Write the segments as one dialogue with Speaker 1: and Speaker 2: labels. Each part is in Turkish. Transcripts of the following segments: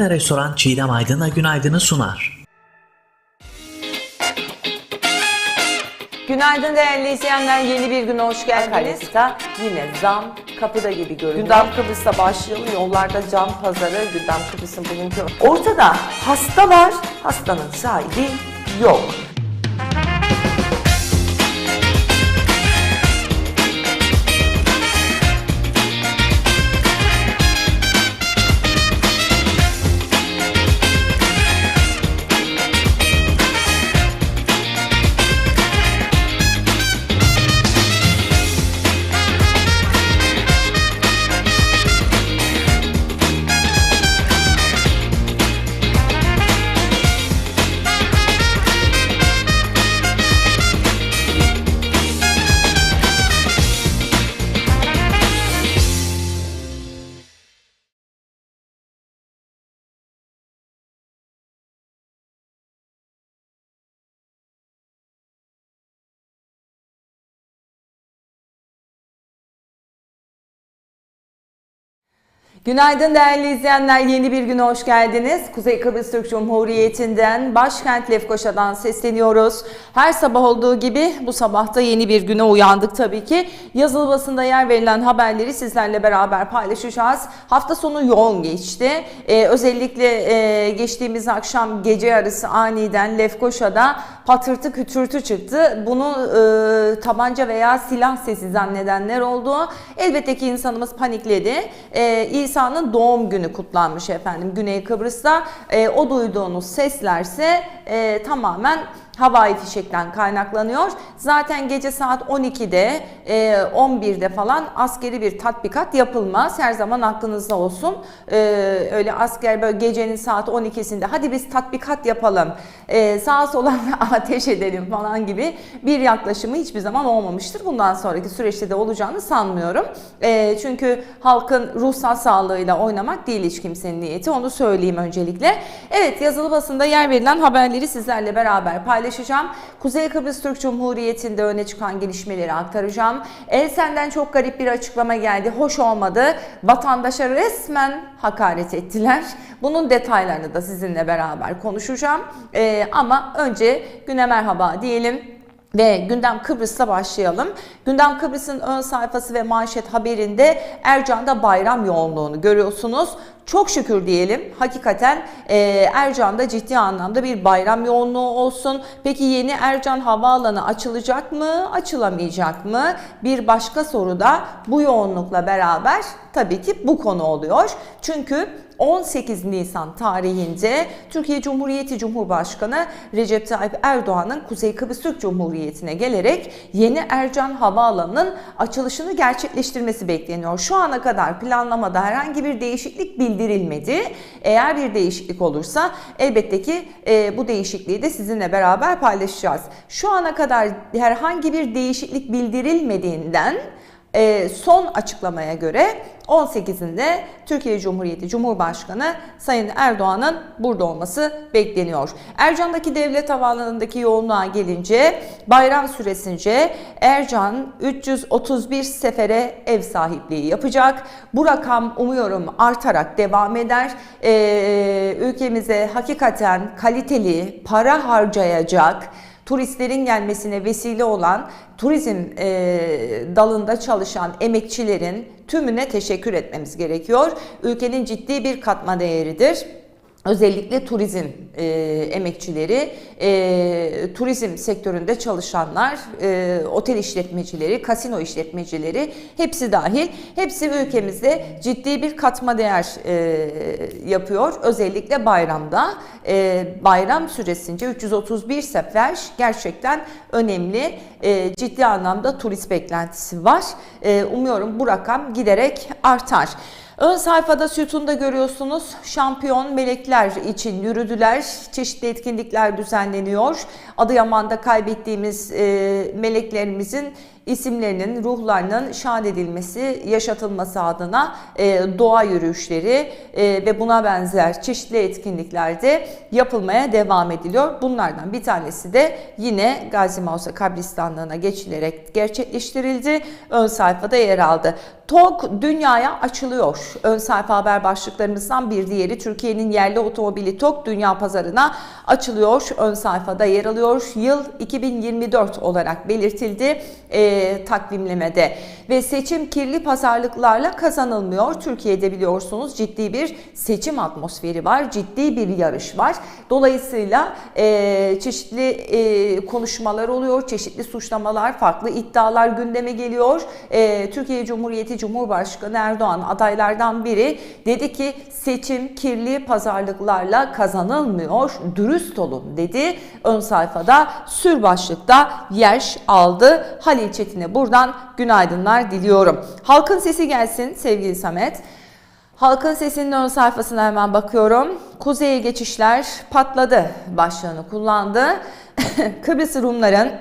Speaker 1: ve Restoran Çiğdem Aydın'a günaydını sunar.
Speaker 2: Günaydın değerli izleyenler. Yeni bir güne hoş geldiniz.
Speaker 3: Akaryakıta yine zam kapıda gibi görünüyor.
Speaker 2: Gündem
Speaker 3: Kıbrıs'ta başlayalım. Yollarda cam pazarı, Gündem Kıbrıs'ın bugünkü... Ortada hasta var, hastanın sahibi yok.
Speaker 2: Günaydın değerli izleyenler. Yeni bir güne hoş geldiniz. Kuzey Kıbrıs Türk Cumhuriyeti'nden başkent Lefkoşa'dan sesleniyoruz. Her sabah olduğu gibi bu sabahta yeni bir güne uyandık tabii ki. Yazılı basında yer verilen haberleri sizlerle beraber paylaşacağız. Hafta sonu yoğun geçti. Ee, özellikle e, geçtiğimiz akşam gece yarısı aniden Lefkoşa'da patırtı kütürtü çıktı. Bunu e, tabanca veya silah sesi zannedenler oldu. Elbette ki insanımız panikledi. E, İsa'nın doğum günü kutlanmış efendim Güney Kıbrıs'ta. E, o duyduğunuz seslerse e, tamamen havai fişekten kaynaklanıyor. Zaten gece saat 12'de, e, 11'de falan askeri bir tatbikat yapılmaz. Her zaman aklınızda olsun. E, öyle asker böyle gecenin saat 12'sinde hadi biz tatbikat yapalım, e, sağa sola ateş edelim falan gibi bir yaklaşımı hiçbir zaman olmamıştır. Bundan sonraki süreçte de olacağını sanmıyorum. E, çünkü halkın ruhsal sağlığıyla oynamak değil hiç kimsenin niyeti. Onu söyleyeyim öncelikle. Evet yazılı basında yer verilen haberleri sizlerle beraber paylaşacağım. Kuzey Kıbrıs Türk Cumhuriyeti'nde öne çıkan gelişmeleri aktaracağım. Elsen'den çok garip bir açıklama geldi. Hoş olmadı. Vatandaşa resmen hakaret ettiler. Bunun detaylarını da sizinle beraber konuşacağım. Ee, ama önce güne merhaba diyelim. Ve Gündem Kıbrıs'la başlayalım. Gündem Kıbrıs'ın ön sayfası ve manşet haberinde Ercan'da bayram yoğunluğunu görüyorsunuz. Çok şükür diyelim hakikaten e, Ercan'da ciddi anlamda bir bayram yoğunluğu olsun. Peki yeni Ercan Havaalanı açılacak mı, açılamayacak mı? Bir başka soru da bu yoğunlukla beraber tabii ki bu konu oluyor. Çünkü 18 Nisan tarihinde Türkiye Cumhuriyeti Cumhurbaşkanı Recep Tayyip Erdoğan'ın Kuzey Kıbrıs Türk Cumhuriyeti'ne gelerek yeni Ercan Havaalanı'nın açılışını gerçekleştirmesi bekleniyor. Şu ana kadar planlamada herhangi bir değişiklik bildirilmedi. Eğer bir değişiklik olursa elbette ki e, bu değişikliği de sizinle beraber paylaşacağız. Şu ana kadar herhangi bir değişiklik bildirilmediğinden e, son açıklamaya göre 18'inde Türkiye Cumhuriyeti Cumhurbaşkanı Sayın Erdoğan'ın burada olması bekleniyor. Ercan'daki devlet havaalanındaki yoğunluğa gelince bayram süresince Ercan 331 sefere ev sahipliği yapacak. Bu rakam umuyorum artarak devam eder. Ee, ülkemize hakikaten kaliteli para harcayacak turistlerin gelmesine vesile olan turizm e, dalında çalışan emekçilerin tümüne teşekkür etmemiz gerekiyor. Ülkenin ciddi bir katma değeridir. Özellikle turizm e, emekçileri, e, turizm sektöründe çalışanlar, e, otel işletmecileri, kasino işletmecileri hepsi dahil. Hepsi ülkemizde ciddi bir katma değer e, yapıyor. Özellikle bayramda. E, bayram süresince 331 sefer gerçekten önemli, e, ciddi anlamda turist beklentisi var. E, umuyorum bu rakam giderek artar. Ön sayfada sütunda görüyorsunuz şampiyon melekler için yürüdüler. Çeşitli etkinlikler düzenleniyor. Adıyaman'da kaybettiğimiz e, meleklerimizin isimlerinin, ruhlarının şad edilmesi, yaşatılması adına e, doğa yürüyüşleri e, ve buna benzer çeşitli etkinliklerde yapılmaya devam ediliyor. Bunlardan bir tanesi de yine Gazi Mausa kabristanlığına geçilerek gerçekleştirildi. Ön sayfada yer aldı. TOG dünyaya açılıyor. Ön sayfa haber başlıklarımızdan bir diğeri Türkiye'nin yerli otomobili TOG dünya pazarına açılıyor. Ön sayfada yer alıyor. Yıl 2024 olarak belirtildi e, takvimlemede. Ve seçim kirli pazarlıklarla kazanılmıyor. Türkiye'de biliyorsunuz ciddi bir seçim atmosferi var. Ciddi bir yarış var. Dolayısıyla e, çeşitli e, konuşmalar oluyor. Çeşitli suçlamalar, farklı iddialar gündeme geliyor. E, Türkiye Cumhuriyeti Cumhurbaşkanı Erdoğan adaylardan biri dedi ki seçim kirli pazarlıklarla kazanılmıyor. Dürüst olun dedi. Ön sayfada sür başlıkta yer aldı. Halil Çetin'e buradan günaydınlar diliyorum. Halkın sesi gelsin sevgili Samet. Halkın Sesi'nin ön sayfasına hemen bakıyorum. Kuzeye geçişler patladı başlığını kullandı. Kıbrıs Rumların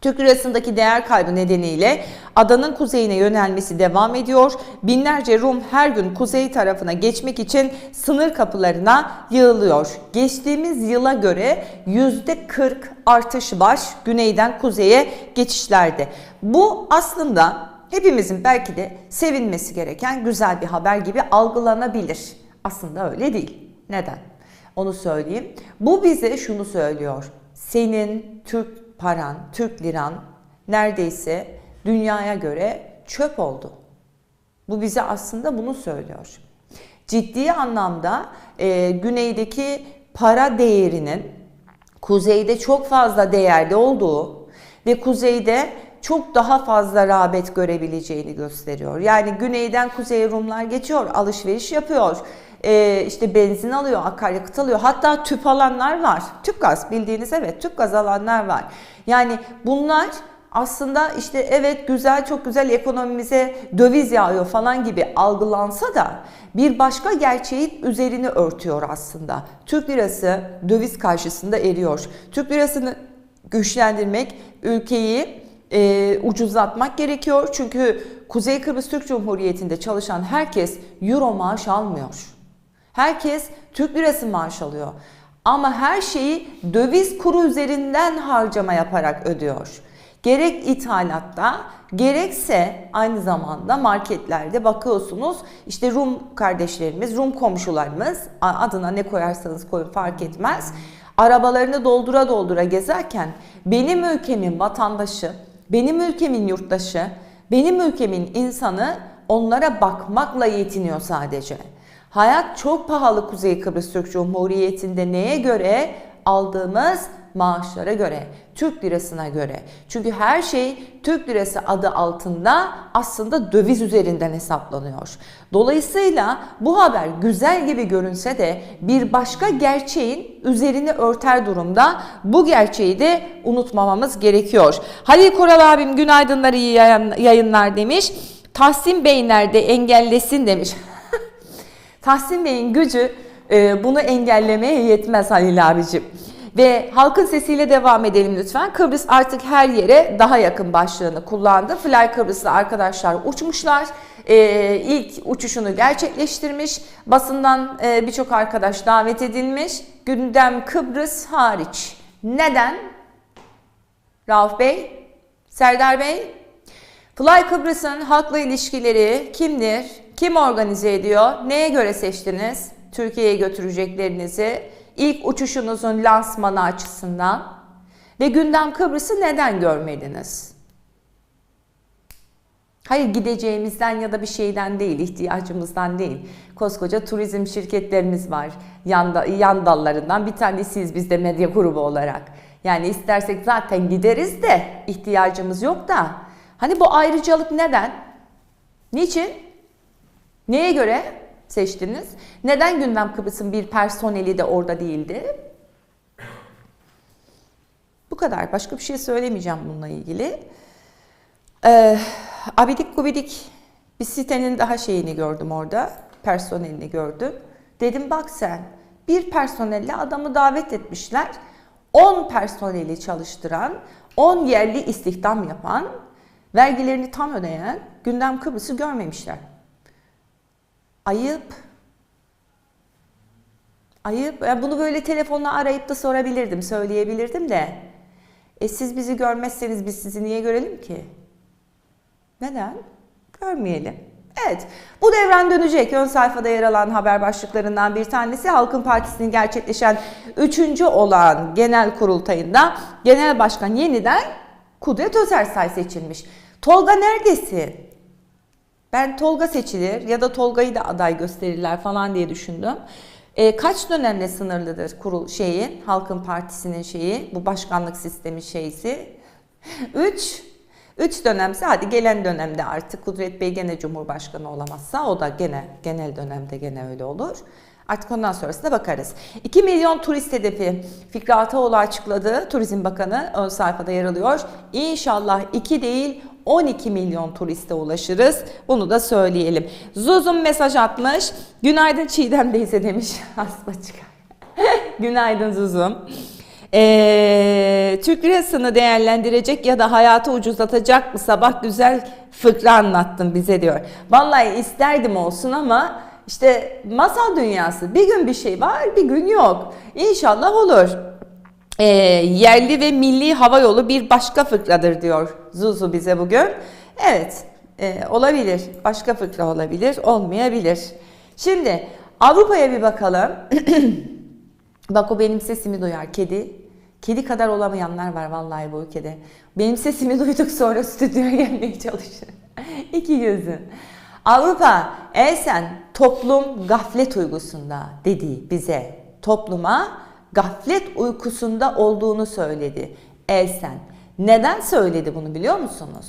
Speaker 2: Türk lirasındaki değer kaybı nedeniyle adanın kuzeyine yönelmesi devam ediyor. Binlerce Rum her gün kuzey tarafına geçmek için sınır kapılarına yığılıyor. Geçtiğimiz yıla göre %40 artış var güneyden kuzeye geçişlerde. Bu aslında hepimizin belki de sevinmesi gereken güzel bir haber gibi algılanabilir. Aslında öyle değil. Neden? Onu söyleyeyim. Bu bize şunu söylüyor. Senin Türk paran, Türk liran neredeyse dünyaya göre çöp oldu. Bu bize aslında bunu söylüyor. Ciddi anlamda e, güneydeki para değerinin kuzeyde çok fazla değerde olduğu ve kuzeyde çok daha fazla rağbet görebileceğini gösteriyor. Yani güneyden kuzeye Rumlar geçiyor, alışveriş yapıyor, e, işte benzin alıyor, akaryakıt alıyor. Hatta tüp alanlar var. Tüp gaz bildiğiniz evet tüp gaz alanlar var. Yani bunlar aslında işte evet güzel çok güzel ekonomimize döviz yağıyor falan gibi algılansa da bir başka gerçeğin üzerini örtüyor aslında. Türk lirası döviz karşısında eriyor. Türk lirasını güçlendirmek ülkeyi e, ucuzlatmak gerekiyor. Çünkü Kuzey Kıbrıs Türk Cumhuriyeti'nde çalışan herkes euro maaş almıyor. Herkes Türk lirası maaş alıyor. Ama her şeyi döviz kuru üzerinden harcama yaparak ödüyor. Gerek ithalatta gerekse aynı zamanda marketlerde bakıyorsunuz işte Rum kardeşlerimiz, Rum komşularımız adına ne koyarsanız koyun fark etmez. Arabalarını doldura doldura gezerken benim ülkemin vatandaşı, benim ülkemin yurttaşı, benim ülkemin insanı onlara bakmakla yetiniyor sadece. Hayat çok pahalı Kuzey Kıbrıs Türk Cumhuriyeti'nde neye göre? Aldığımız maaşlara göre, Türk lirasına göre. Çünkü her şey Türk lirası adı altında aslında döviz üzerinden hesaplanıyor. Dolayısıyla bu haber güzel gibi görünse de bir başka gerçeğin üzerini örter durumda. Bu gerçeği de unutmamamız gerekiyor. Halil Koral abim günaydınlar iyi yayınlar demiş. Tahsin Bey nerede engellesin demiş. Tahsin Bey'in gücü e, bunu engellemeye yetmez Halil abicim. Ve halkın sesiyle devam edelim lütfen. Kıbrıs artık her yere daha yakın başlığını kullandı. Fly Kıbrıs'ta arkadaşlar uçmuşlar. Ee, ilk uçuşunu gerçekleştirmiş. Basından e, birçok arkadaş davet edilmiş. Gündem Kıbrıs hariç. Neden? Rauf Bey, Serdar Bey, Fly Kıbrıs'ın halkla ilişkileri kimdir? Kim organize ediyor? Neye göre seçtiniz? Türkiye'ye götüreceklerinizi ilk uçuşunuzun lansmanı açısından ve gündem Kıbrıs'ı neden görmediniz? Hayır gideceğimizden ya da bir şeyden değil, ihtiyacımızdan değil. Koskoca turizm şirketlerimiz var. Yan, da, yan dallarından bir tanesiyiz biz de medya grubu olarak. Yani istersek zaten gideriz de ihtiyacımız yok da. Hani bu ayrıcalık neden? Niçin? Neye göre seçtiniz? Neden Gündem Kıbrıs'ın bir personeli de orada değildi? Bu kadar. Başka bir şey söylemeyeceğim bununla ilgili. Ee, abidik gubidik bir sitenin daha şeyini gördüm orada. Personelini gördüm. Dedim bak sen bir personelle adamı davet etmişler. 10 personeli çalıştıran, 10 yerli istihdam yapan vergilerini tam ödeyen gündem Kıbrıs'ı görmemişler. Ayıp. Ayıp. Ya bunu böyle telefonla arayıp da sorabilirdim, söyleyebilirdim de. E siz bizi görmezseniz biz sizi niye görelim ki? Neden? Görmeyelim. Evet, bu devran dönecek. Ön sayfada yer alan haber başlıklarından bir tanesi Halkın Partisi'nin gerçekleşen 3. olan genel kurultayında genel başkan yeniden Kudret Özersay seçilmiş. Tolga neredesin? Ben Tolga seçilir ya da Tolga'yı da aday gösterirler falan diye düşündüm. E, kaç dönemle sınırlıdır kurul şeyi, Halkın Partisi'nin şeyi, bu başkanlık sistemi şeysi? 3 3 dönemse hadi gelen dönemde artık Kudret Bey gene Cumhurbaşkanı olamazsa o da gene genel dönemde gene öyle olur. Artık ondan sonrasına bakarız. 2 milyon turist hedefi Fikri Ataoğlu açıkladı. Turizm Bakanı ön sayfada yer alıyor. İnşallah 2 değil 12 milyon turiste ulaşırız. Bunu da söyleyelim. Zuzum mesaj atmış. Günaydın Çiğdem teyze demiş. Asma çıkar. Günaydın Zuzum. Ee, Türk lirasını değerlendirecek ya da hayatı ucuzlatacak mı sabah güzel fıkra anlattın bize diyor. Vallahi isterdim olsun ama işte masal dünyası bir gün bir şey var bir gün yok. İnşallah olur. Ee, yerli ve milli hava yolu bir başka fıkradır diyor Zuzu bize bugün. Evet e, olabilir başka fıkra olabilir olmayabilir. Şimdi Avrupa'ya bir bakalım. Bak o benim sesimi duyar kedi. Kedi kadar olamayanlar var vallahi bu ülkede. Benim sesimi duyduk sonra stüdyoya gelmeye çalışır. İki gözün. Avrupa Elsen toplum gaflet uygusunda dedi bize. Topluma gaflet uykusunda olduğunu söyledi Elsen. Neden söyledi bunu biliyor musunuz?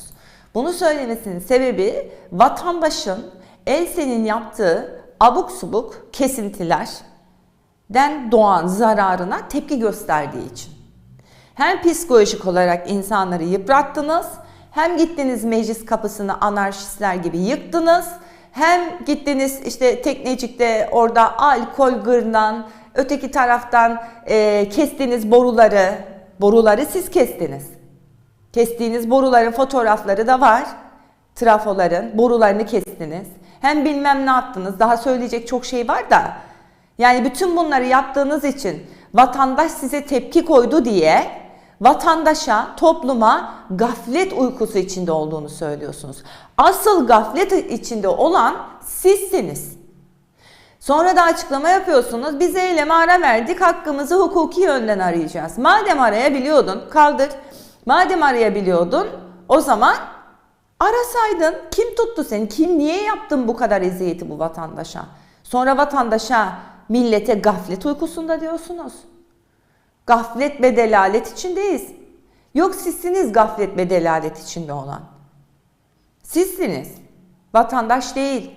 Speaker 2: Bunu söylemesinin sebebi vatandaşın Elsen'in yaptığı abuk subuk kesintiler, den doğan zararına tepki gösterdiği için. Hem psikolojik olarak insanları yıprattınız, hem gittiniz meclis kapısını anarşistler gibi yıktınız, hem gittiniz işte teknecikte orada alkol gırnan, öteki taraftan e, kestiğiniz boruları, boruları siz kestiniz. Kestiğiniz boruların fotoğrafları da var. Trafoların borularını kestiniz. Hem bilmem ne yaptınız. Daha söyleyecek çok şey var da. Yani bütün bunları yaptığınız için vatandaş size tepki koydu diye vatandaşa, topluma gaflet uykusu içinde olduğunu söylüyorsunuz. Asıl gaflet içinde olan sizsiniz. Sonra da açıklama yapıyorsunuz. Biz eyleme ara verdik. Hakkımızı hukuki yönden arayacağız. Madem arayabiliyordun kaldır. Madem arayabiliyordun o zaman arasaydın. Kim tuttu seni? Kim niye yaptın bu kadar eziyeti bu vatandaşa? Sonra vatandaşa millete gaflet uykusunda diyorsunuz. Gaflet ve delalet içindeyiz. Yok sizsiniz gaflet ve delalet içinde olan. Sizsiniz. Vatandaş değil.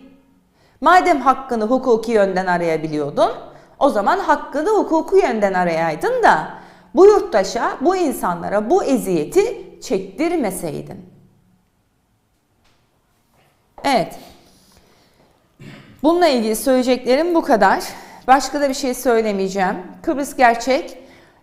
Speaker 2: Madem hakkını hukuki yönden arayabiliyordun, o zaman hakkını hukuki yönden arayaydın da bu yurttaşa, bu insanlara bu eziyeti çektirmeseydin. Evet. Bununla ilgili söyleyeceklerim bu kadar. Başka da bir şey söylemeyeceğim. Kıbrıs gerçek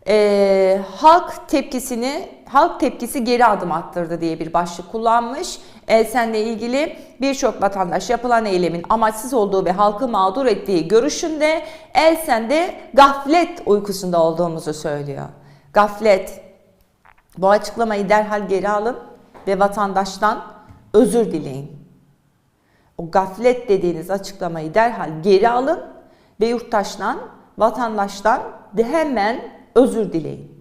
Speaker 2: e, halk tepkisini halk tepkisi geri adım attırdı diye bir başlık kullanmış. Elsen'le ilgili birçok vatandaş yapılan eylemin amaçsız olduğu ve halkı mağdur ettiği görüşünde Elsen'de gaflet uykusunda olduğumuzu söylüyor. Gaflet. Bu açıklamayı derhal geri alın ve vatandaştan özür dileyin. O gaflet dediğiniz açıklamayı derhal geri alın ve yurttaştan, vatandaştan de hemen özür dileyin.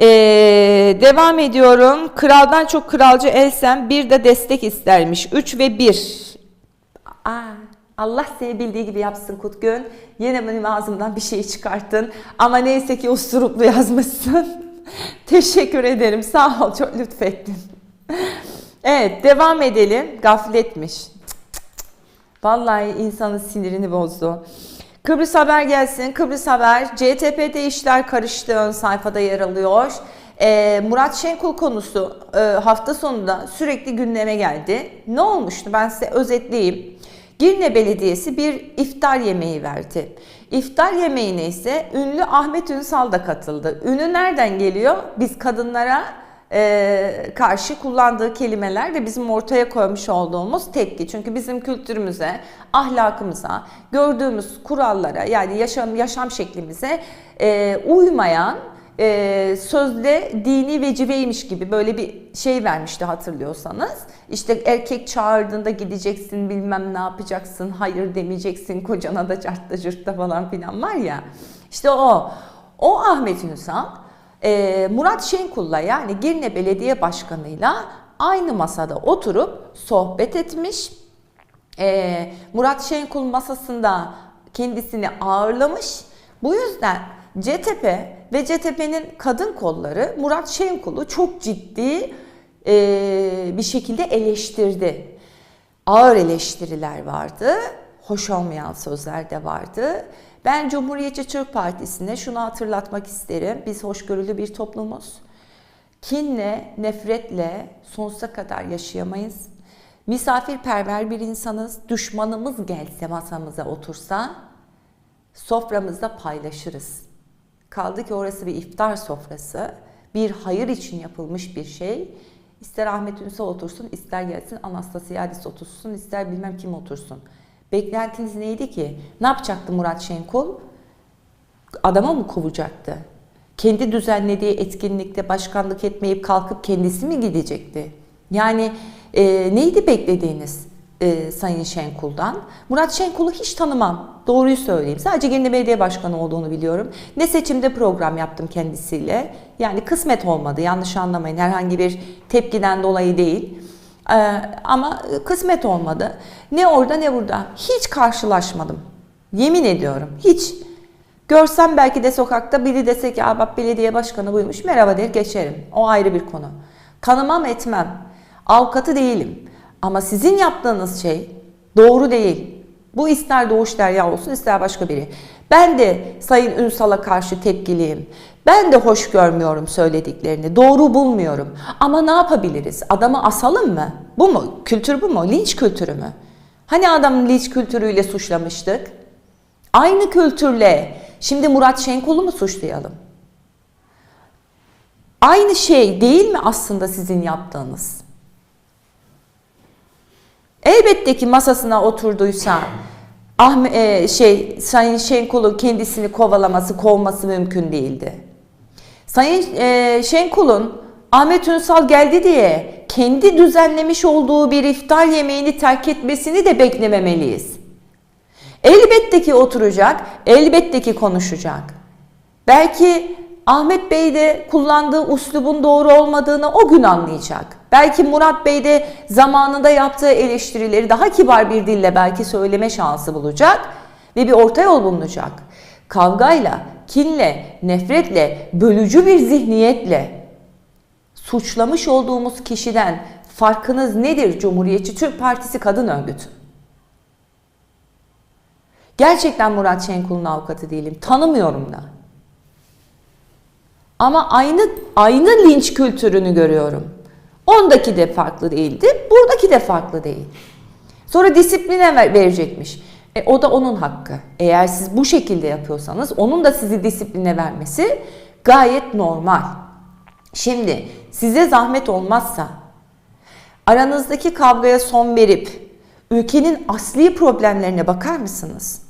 Speaker 2: Ee, devam ediyorum. Kraldan çok kralcı Elsen bir de destek istermiş. 3 ve 1. Aa, Allah seni bildiği gibi yapsın Kutgün. Yine benim ağzımdan bir şey çıkarttın. Ama neyse ki usturuplu yazmışsın. Teşekkür ederim. Sağ ol. Çok lütfettin. Evet devam edelim. Gafletmiş. Vallahi insanın sinirini bozdu. Kıbrıs Haber gelsin. Kıbrıs Haber, CTP'de işler karıştı ön sayfada yer alıyor. Ee, Murat Şenkul konusu e, hafta sonunda sürekli gündeme geldi. Ne olmuştu ben size özetleyeyim. Girne Belediyesi bir iftar yemeği verdi. İftar yemeğine ise ünlü Ahmet Ünsal da katıldı. Ünü nereden geliyor? Biz kadınlara e, karşı kullandığı kelimeler ve bizim ortaya koymuş olduğumuz tepki. Çünkü bizim kültürümüze, ahlakımıza, gördüğümüz kurallara yani yaşam yaşam şeklimize e, uymayan e, sözde dini vecibeymiş gibi böyle bir şey vermişti hatırlıyorsanız. İşte erkek çağırdığında gideceksin bilmem ne yapacaksın, hayır demeyeceksin kocana da cartta cırtta falan filan var ya. İşte o, o Ahmet Ünsal e, Murat Şenkul'la yani Girne Belediye Başkanı'yla aynı masada oturup sohbet etmiş. E, Murat Şenkul masasında kendisini ağırlamış. Bu yüzden CTP ve CTP'nin kadın kolları Murat Şenkul'u çok ciddi e, bir şekilde eleştirdi. Ağır eleştiriler vardı, hoş olmayan sözler de vardı. Ben Cumhuriyetçi Türk Partisi'ne şunu hatırlatmak isterim. Biz hoşgörülü bir toplumuz. Kinle, nefretle sonsuza kadar yaşayamayız. Misafirperver bir insanız. Düşmanımız gelse masamıza otursa soframızda paylaşırız. Kaldı ki orası bir iftar sofrası. Bir hayır için yapılmış bir şey. İster Ahmet Ünsal otursun, ister gelsin Anastasiadis otursun, ister bilmem kim otursun. Beklentiniz neydi ki? Ne yapacaktı Murat Şenkul? Adama mı kovacaktı? Kendi düzenlediği etkinlikte başkanlık etmeyip kalkıp kendisi mi gidecekti? Yani e, neydi beklediğiniz e, Sayın Şenkul'dan? Murat Şenkul'u hiç tanımam. Doğruyu söyleyeyim. Sadece Genel Belediye Başkanı olduğunu biliyorum. Ne seçimde program yaptım kendisiyle. Yani kısmet olmadı. Yanlış anlamayın. Herhangi bir tepkiden dolayı değil. Ee, ama kısmet olmadı. Ne orada ne burada. Hiç karşılaşmadım. Yemin ediyorum. Hiç. Görsem belki de sokakta biri dese ki bak belediye başkanı buymuş merhaba der geçerim. O ayrı bir konu. Tanımam etmem. Avukatı değilim. Ama sizin yaptığınız şey doğru değil. Bu ister Doğuş Derya olsun ister başka biri. Ben de Sayın Ünsal'a karşı tepkiliyim. Ben de hoş görmüyorum söylediklerini. Doğru bulmuyorum. Ama ne yapabiliriz? Adamı asalım mı? Bu mu? Kültür bu mu? Linç kültürü mü? Hani adamı linç kültürüyle suçlamıştık? Aynı kültürle şimdi Murat Şenkol'u mu suçlayalım? Aynı şey değil mi aslında sizin yaptığınız? Elbette ki masasına oturduysa Ahmet, e, şey Sayın Şenkol'un kendisini kovalaması, kovması mümkün değildi. Sayın e, Şenkol'un Ahmet Ünsal geldi diye kendi düzenlemiş olduğu bir iftar yemeğini terk etmesini de beklememeliyiz. Elbette ki oturacak, elbette ki konuşacak. Belki Ahmet Bey de kullandığı uslubun doğru olmadığını o gün anlayacak. Belki Murat Bey de zamanında yaptığı eleştirileri daha kibar bir dille belki söyleme şansı bulacak ve bir orta yol bulunacak. Kavgayla, kinle, nefretle, bölücü bir zihniyetle suçlamış olduğumuz kişiden farkınız nedir Cumhuriyetçi Türk Partisi Kadın Örgütü? Gerçekten Murat Şenkul'un avukatı değilim. Tanımıyorum da. Ama aynı aynı linç kültürünü görüyorum. Ondaki de farklı değildi, buradaki de farklı değil. Sonra disipline ver- verecekmiş. E, o da onun hakkı. Eğer siz bu şekilde yapıyorsanız onun da sizi disipline vermesi gayet normal. Şimdi size zahmet olmazsa aranızdaki kavgaya son verip ülkenin asli problemlerine bakar mısınız?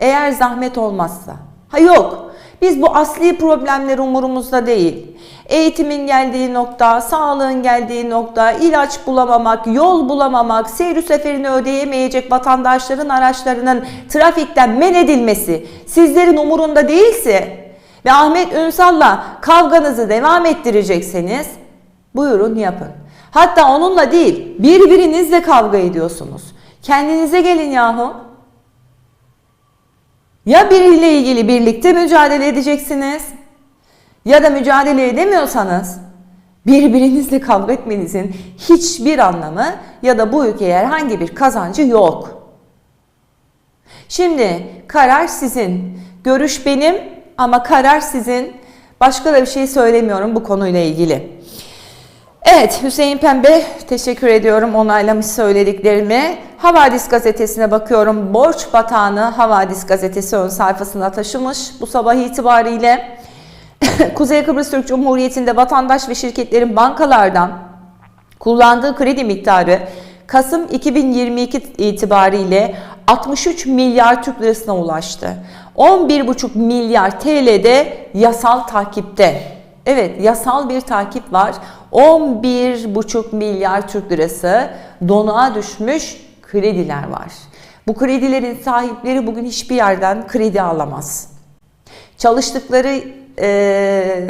Speaker 2: Eğer zahmet olmazsa. Ha yok. Biz bu asli problemler umurumuzda değil. Eğitimin geldiği nokta, sağlığın geldiği nokta, ilaç bulamamak, yol bulamamak, seyir seferini ödeyemeyecek vatandaşların araçlarının trafikten men edilmesi sizlerin umurunda değilse ve Ahmet Ünsal'la kavganızı devam ettirecekseniz buyurun yapın. Hatta onunla değil birbirinizle kavga ediyorsunuz. Kendinize gelin yahu. Ya biriyle ilgili birlikte mücadele edeceksiniz ya da mücadele edemiyorsanız birbirinizle kavga etmenizin hiçbir anlamı ya da bu ülkeye herhangi bir kazancı yok. Şimdi karar sizin. Görüş benim ama karar sizin. Başka da bir şey söylemiyorum bu konuyla ilgili. Evet Hüseyin Pembe teşekkür ediyorum onaylamış söylediklerimi. Havadis gazetesine bakıyorum. Borç batağını Havadis gazetesi ön sayfasında taşımış bu sabah itibariyle. Kuzey Kıbrıs Türk Cumhuriyeti'nde vatandaş ve şirketlerin bankalardan kullandığı kredi miktarı Kasım 2022 itibariyle 63 milyar Türk lirasına ulaştı. 11,5 milyar TL'de yasal takipte. Evet yasal bir takip var. 11,5 milyar Türk lirası donuğa düşmüş krediler var. Bu kredilerin sahipleri bugün hiçbir yerden kredi alamaz çalıştıkları eee,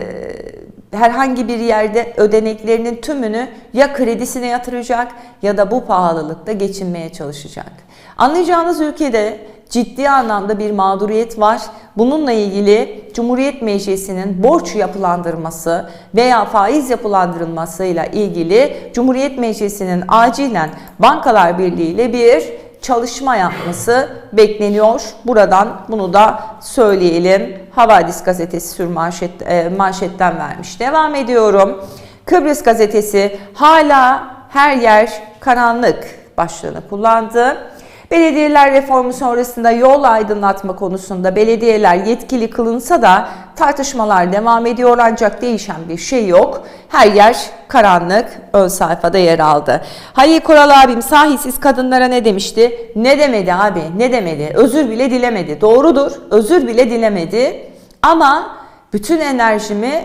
Speaker 2: herhangi bir yerde ödeneklerinin tümünü ya kredisine yatıracak ya da bu pahalılıkta geçinmeye çalışacak. Anlayacağınız ülkede ciddi anlamda bir mağduriyet var. Bununla ilgili Cumhuriyet Meclisi'nin borç yapılandırması veya faiz yapılandırılmasıyla ilgili Cumhuriyet Meclisi'nin acilen Bankalar Birliği ile bir çalışma yapması bekleniyor. Buradan bunu da söyleyelim. Havadis gazetesi sür manşet, e, manşetten vermiş. Devam ediyorum. Kıbrıs gazetesi hala her yer karanlık başlığını kullandı. Belediyeler reformu sonrasında yol aydınlatma konusunda belediyeler yetkili kılınsa da tartışmalar devam ediyor ancak değişen bir şey yok. Her yer karanlık ön sayfada yer aldı. Halil Koral abim sahisiz kadınlara ne demişti? Ne demedi abi ne demedi? Özür bile dilemedi. Doğrudur özür bile dilemedi. Ama bütün enerjimi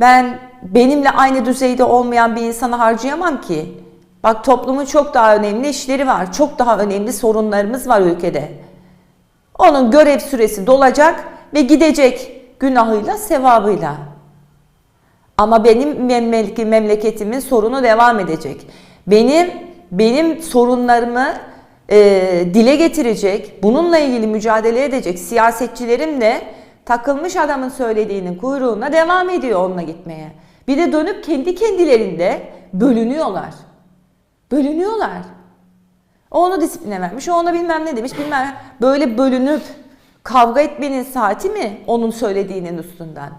Speaker 2: ben benimle aynı düzeyde olmayan bir insana harcayamam ki. Bak toplumun çok daha önemli işleri var. Çok daha önemli sorunlarımız var ülkede. Onun görev süresi dolacak ve gidecek günahıyla, sevabıyla. Ama benim memlek- memleketimin sorunu devam edecek. Benim benim sorunlarımı e, dile getirecek, bununla ilgili mücadele edecek siyasetçilerim de takılmış adamın söylediğinin kuyruğuna devam ediyor onunla gitmeye. Bir de dönüp kendi kendilerinde bölünüyorlar. Bölünüyorlar. O onu disipline vermiş, o ona bilmem ne demiş, bilmem. Böyle bölünüp kavga etmenin saati mi onun söylediğinin üstünden?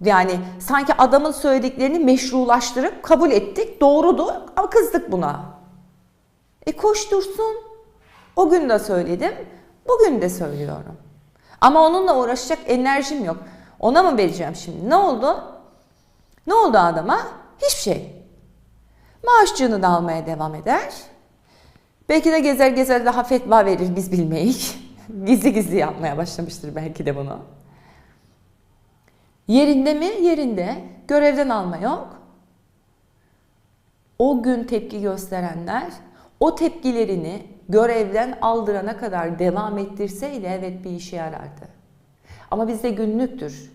Speaker 2: Yani sanki adamın söylediklerini meşrulaştırıp kabul ettik, doğrudu ama kızdık buna. E koştursun. O gün de söyledim, bugün de söylüyorum. Ama onunla uğraşacak enerjim yok. Ona mı vereceğim şimdi? Ne oldu? Ne oldu adama? Hiçbir şey. Maaşçığını da almaya devam eder. Belki de gezer gezer daha fetva verir biz bilmeyik. gizli gizli yapmaya başlamıştır belki de bunu. Yerinde mi? Yerinde. Görevden alma yok. O gün tepki gösterenler o tepkilerini görevden aldırana kadar devam ettirseydi evet bir işe yarardı. Ama bizde günlüktür.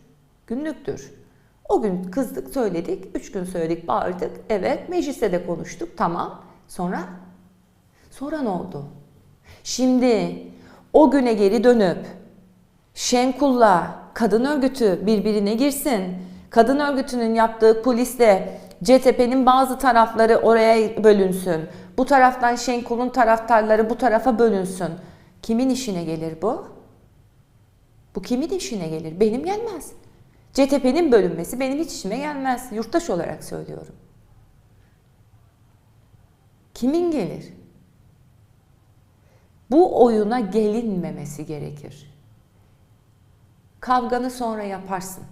Speaker 2: Günlüktür. O gün kızdık, söyledik, üç gün söyledik, bağırdık. Evet, mecliste de konuştuk, tamam. Sonra? Sonra ne oldu? Şimdi o güne geri dönüp Şenkul'la kadın örgütü birbirine girsin. Kadın örgütünün yaptığı polisle CTP'nin bazı tarafları oraya bölünsün. Bu taraftan Şenkul'un taraftarları bu tarafa bölünsün. Kimin işine gelir bu? Bu kimin işine gelir? Benim gelmez. CTP'nin bölünmesi benim hiç işime gelmez. Yurttaş olarak söylüyorum. Kimin gelir? Bu oyuna gelinmemesi gerekir. Kavganı sonra yaparsın.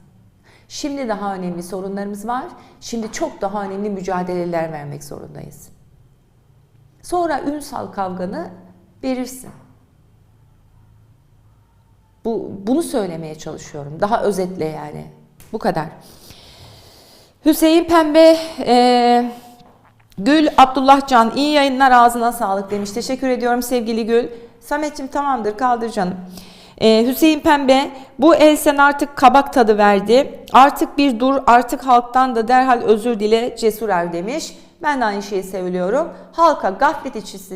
Speaker 2: Şimdi daha önemli sorunlarımız var. Şimdi çok daha önemli mücadeleler vermek zorundayız. Sonra ünsal kavganı verirsin. Bu, bunu söylemeye çalışıyorum. Daha özetle yani. Bu kadar. Hüseyin Pembe, e, Gül Abdullah Can iyi yayınlar ağzına sağlık demiş. Teşekkür ediyorum sevgili Gül. Samet'ciğim tamamdır kaldır canım. Ee, Hüseyin Pembe bu el sen artık kabak tadı verdi. Artık bir dur artık halktan da derhal özür dile cesur er demiş. Ben de aynı şeyi söylüyorum. Halka gaflet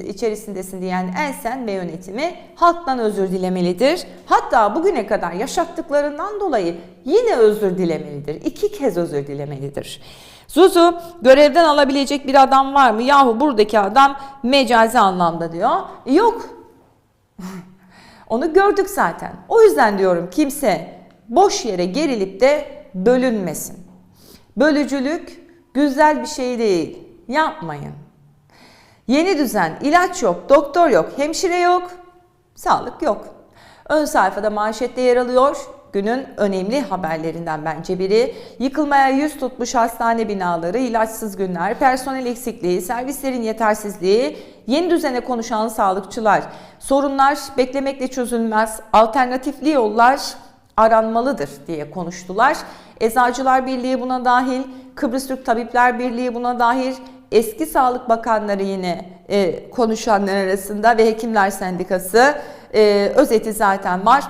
Speaker 2: içerisindesin diyen Elsen ve yönetimi halktan özür dilemelidir. Hatta bugüne kadar yaşattıklarından dolayı yine özür dilemelidir. İki kez özür dilemelidir. Zuzu görevden alabilecek bir adam var mı? Yahu buradaki adam mecazi anlamda diyor. Yok. Onu gördük zaten. O yüzden diyorum kimse boş yere gerilip de bölünmesin. Bölücülük güzel bir şey değil. Yapmayın. Yeni düzen, ilaç yok, doktor yok, hemşire yok, sağlık yok. Ön sayfada manşette yer alıyor. günün önemli haberlerinden bence biri. Yıkılmaya yüz tutmuş hastane binaları, ilaçsız günler, personel eksikliği, servislerin yetersizliği, yeni düzene konuşan sağlıkçılar. Sorunlar beklemekle çözülmez, alternatifli yollar aranmalıdır diye konuştular. Eczacılar Birliği buna dahil, Kıbrıs Türk Tabipler Birliği buna dahil, eski Sağlık Bakanları yine e, konuşanlar arasında ve Hekimler Sendikası e, özeti zaten var.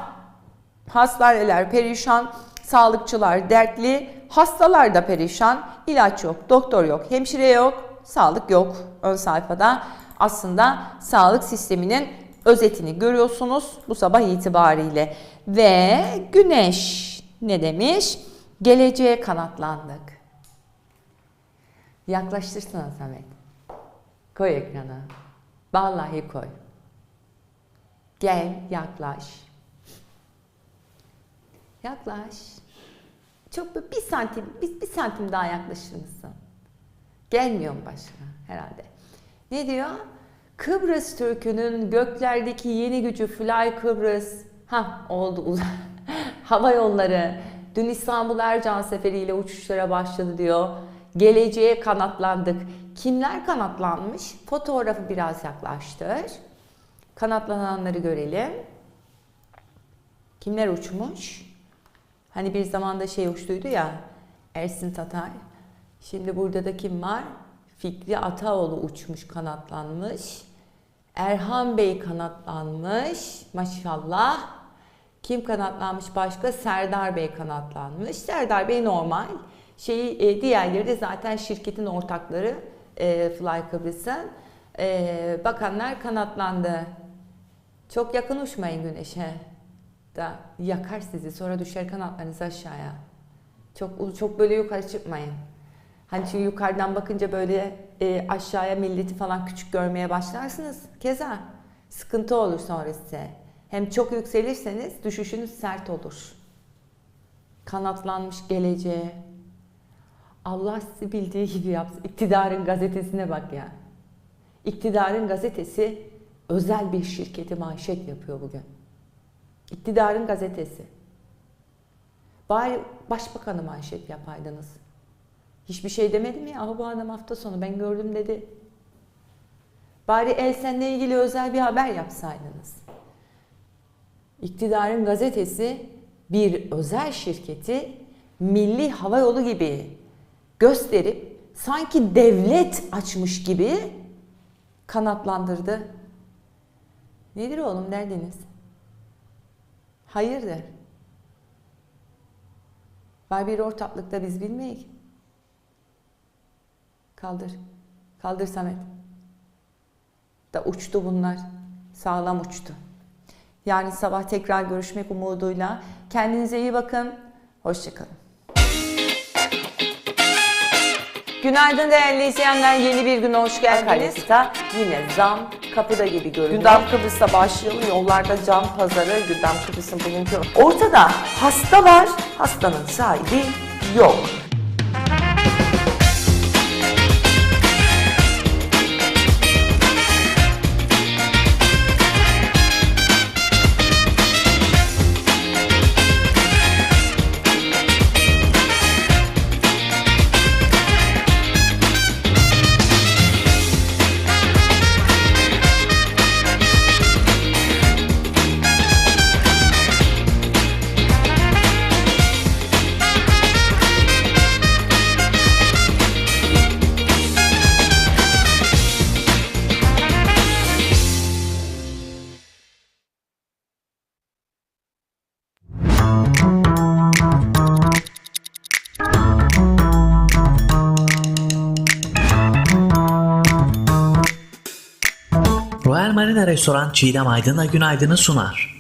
Speaker 2: Hastaneler perişan, sağlıkçılar dertli, hastalar da perişan. İlaç yok, doktor yok, hemşire yok, sağlık yok. Ön sayfada aslında sağlık sisteminin özetini görüyorsunuz bu sabah itibariyle. Ve Güneş ne demiş? Geleceğe kanatlandık. Yaklaştırsana Samet. Koy ekrana. Vallahi koy. Gel yaklaş. Yaklaş. Çok bir, bir santim, bir, bir santim daha yaklaşır mısın? Gelmiyor mu başka herhalde? Ne diyor? Kıbrıs Türk'ünün göklerdeki yeni gücü Fly Kıbrıs. Ha oldu. Hava yolları. Dün İstanbul Ercan seferiyle uçuşlara başladı diyor. Geleceğe kanatlandık. Kimler kanatlanmış? Fotoğrafı biraz yaklaştır. Kanatlananları görelim. Kimler uçmuş? Hani bir zamanda şey uçtuydu ya Ersin Tatar. Şimdi burada da kim var? Fikri Ataoğlu uçmuş kanatlanmış. Erhan Bey kanatlanmış. Maşallah. Kim kanatlanmış başka? Serdar Bey kanatlanmış. Serdar Bey normal. Şeyi, e, diğerleri de zaten şirketin ortakları e, Fly Kıbrıs'ın. E, bakanlar kanatlandı. Çok yakın uçmayın güneşe. Da yakar sizi sonra düşer kanatlarınız aşağıya. Çok çok böyle yukarı çıkmayın. Hani çünkü yukarıdan bakınca böyle e, aşağıya milleti falan küçük görmeye başlarsınız. Keza sıkıntı olur sonra size. Hem çok yükselirseniz düşüşünüz sert olur. Kanatlanmış geleceğe. Allah sizi bildiği gibi yapsın. İktidarın gazetesine bak ya. İktidarın gazetesi özel bir şirketi manşet yapıyor bugün. İktidarın gazetesi. Bari başbakanı manşet yapaydınız. Hiçbir şey demedim ya. Ama bu adam hafta sonu ben gördüm dedi. Bari Elsen'le ilgili özel bir haber yapsaydınız. İktidarın gazetesi bir özel şirketi milli hava yolu gibi gösterip sanki devlet açmış gibi kanatlandırdı. Nedir oğlum derdiniz? Hayırdır? Var bir ortaklıkta biz bilmeyik. Kaldır. Kaldır Samet. Da uçtu bunlar. Sağlam uçtu. Yarın sabah tekrar görüşmek umuduyla. Kendinize iyi bakın. Hoşçakalın. Günaydın değerli izleyenler. Yeni bir güne hoş geldiniz.
Speaker 3: Akaryakıta yine zam kapıda gibi görünüyor.
Speaker 2: Gündem
Speaker 3: Kıbrıs'ta başlayalım. Yollarda cam pazarı, Gündem Kıbrıs'ın bugünkü... Ortada hasta var, hastanın sahibi yok.
Speaker 1: Marina Restoran Çiğdem Aydın'la günaydını sunar.